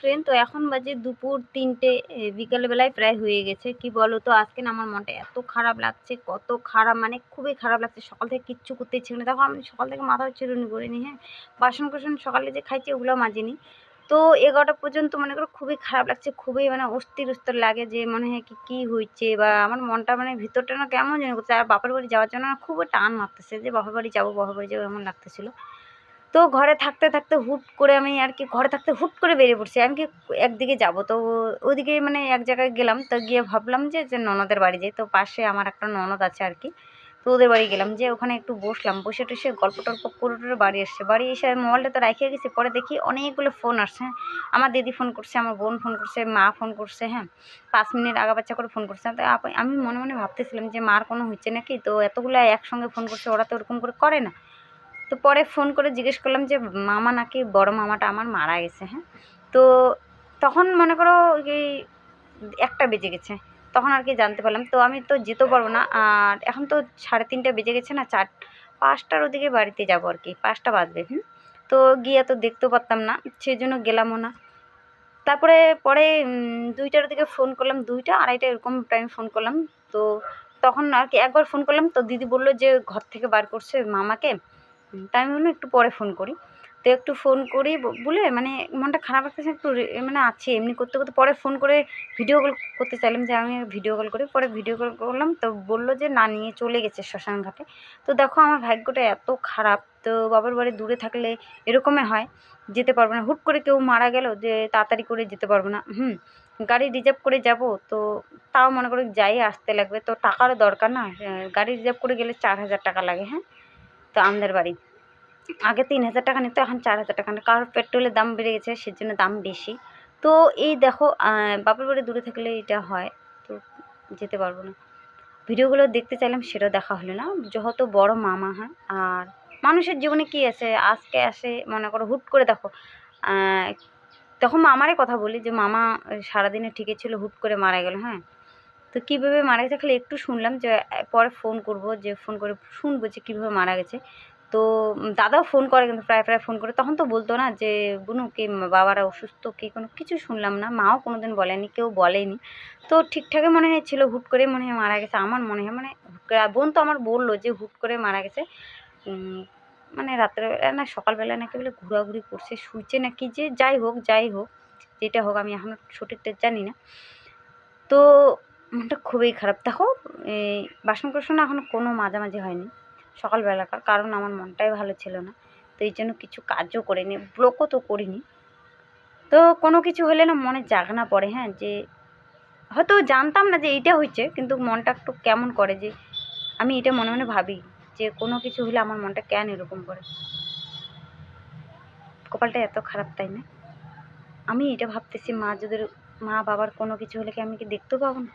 Friend তো এখন বাজে দুপুর তিনটে বিকালবেলায় প্রায় হয়ে গেছে। কি বলো তো, আজকে না আমার মনটা এত খারাপ লাগছে, কত খারাপ মানে খুবই খারাপ লাগছে। সকাল থেকে কিচ্ছু করতে ইচ্ছে না। দেখো, আমি সকাল থেকে মাথা চিরুনি করিনি হ্যাঁ? বাসন কোসন সকালে যে খাইছি ওগুলো মাজিনি। তো এগারোটা পর্যন্ত মনে করো খুবই খারাপ লাগছে, খুবই মানে অস্থির অস্থির লাগে যে মনে হয় কি, কী হয়েছে বা আমার মনটা মানে ভিতরটা না কেমন যেন করছে। আর বাপের বাড়ি যাওয়ার জন্য না খুবই টান মারতেছে যে বাপের বাড়ি যাব, বাপের বাড়ি যাব এমন লাগতেছিল। তো ঘরে থাকতে থাকতে হুট করে আমি আর কি, ঘরে থাকতে হুট করে বেরিয়ে পড়ছি। আমি কি একদিকে যাব? তো ওদিকে মানে এক জায়গায় গেলাম, তো গিয়ে ভাবলাম যে যে ননদের বাড়ি যাই। তো পাশে আমার একটা ননদ আছে আর কি। তো ওদের বাড়ি গেলাম, যে ওখানে একটু বসলাম। বসে টসে গল্প টল্প করে টরে বাড়ি এসছে বাড়ি এসে আমি মোবাইলটা তো রাখিয়ে গেছি। পরে দেখি অনেকগুলো ফোন আসছে। আমার দিদি ফোন করছে, আমার বোন ফোন করছে, মা ফোন করছে হ্যাঁ। পাঁচ মিনিট আগা বাচ্চা করে ফোন করছে। তো আমি মনে মনে ভাবতেছিলাম যে, মার কোনো হচ্ছে নাকি? তো এতগুলো একসঙ্গে ফোন করছে, ওরা তো ওরকম করে করে না। তো পরে ফোন করে জিজ্ঞেস করলাম যে, মামা নাকি বড় মামাটা আমার মারা গেছে হ্যাঁ? তো তখন মনে করো এই একটা বেজে গেছে। তখন আর কি জানতে পারলাম। তো আমি তো যেতেও পারব না। আর এখন তো সাড়ে তিনটা বেজে গেছে না, চার, পাঁচটার ওদিকে বাড়িতে যাব আর কি, পাঁচটা বাজবে, হুম? তো গিয়ে তো দেখতেও পারতাম না সেই জন্য গেলামও না। তারপরে, পরে দুইটার দিকে ফোন করলাম, দুইটা, আড়াইটা এরকম টাইম ফোন করলাম। তো তখন আর কি একবার ফোন করলাম, তো দিদি বলল যে, ঘর থেকে বার করছে মামাকে। তাই আমি বললাম একটু পরে ফোন করি। তো একটু ফোন করি বলে মানে মনটা খারাপ লাগতেছে, একটু মানে আছে এমনি করতে করতে। পরে ফোন করে ভিডিও কল করতে চাইলাম যে আমি ভিডিও কল করি, পরে ভিডিও কল করলাম। তো বলল যে, না, নিয়ে চলে গেছে শ্মশানঘাটে তো দেখো আমার ভাগ্যটা এত খারাপ। তো বাবার বাড়ি দূরে থাকলে এরকমই হয়, যেতে পারব না। হুট করে কেউ মারা গেল যে, তাড়াতাড়ি করে যেতে পারব না। হুম, গাড়ি রিজার্ভ করে যাব। তো তাও মনে করি যাই, আসতে লাগবে। তো টাকারও দরকার না। গাড়ি রিজার্ভ করে গেলে চার হাজার টাকা লাগে হ্যাঁ? তো আমাদের বাড়ি। আগে তিন হাজার টাকা নিত, এখন চার হাজার টাকা। কারণ পেট্রোলের দাম বেড়ে গেছে, সেজন্য দাম বেশি। তো এই দেখো বাপের বাড়ি দূরে থাকলে এটা হয়, তো যেতে পারব না। ভিডিওগুলো দেখতে চাইলাম, সেটাও দেখা হলো না। যেহেতু বড় মামা, হয়, আর মানুষের জীবনে কি আছে? আজকে আসে, মনে করো, হুট করে দেখো তখন মামারই কথা বলি যে, মামা, সারাদিনে ঠিকই ছিল, হুট করে মারা গেল হ্যাঁ? তো কীভাবে মারা গেছে? খালি একটু শুনলাম যে পরে ফোন করব, যে ফোন করে শুনব যে কীভাবে মারা গেছে। তো দাদাও ফোন করে কিন্তু প্রায় প্রায় ফোন করে। তখন তো বলতো না যে, বুনু কি বাবারা অসুস্থ কি, কোনো কিছু শুনলাম না। মাও কোনো দিন বলেনি, কেউ বলেনি। তো ঠিকঠাকই মনে হয়েছিল, হুট করে মনে হয় মারা গেছে। আমার মনে হয় মানে বোন তো আমার বলল যে, হুট করে মারা গেছে। মানে রাত্রেবেলা না সকালবেলা নাকি বলে ঘোরাঘুরি করছে, শুইছে নাকি যে যাই হোক যাই হোক, যেটা হোক, আমি এখনও সঠিকটা জানি না। তো মনটা খুবই খারাপ। দেখো, এই বাসন কোসন এখনও কোনো মাঝামাঝি হয়নি সকালবেলাকার কারণ আমার মনটাই ভালো ছিল না, তো এই জন্য কিছু কাজও করিনি, ব্লকও তো করিনি। তো কোনো কিছু হলে না মনে জাগনা পড়ে হ্যাঁ যে হয়তো জানতাম না যে এইটা হয়েছে, কিন্তু মনটা একটু কেমন করে যে আমি এটা মনে মনে ভাবি, যে কোনো কিছু হলে আমার মনটা কেন এরকম করে? কপালটা এত খারাপ, তাই না? আমি এটা ভাবতেছি, মা যদি মা বাবার কোনো কিছু হলে কি আমি কি দেখতে পাবো না?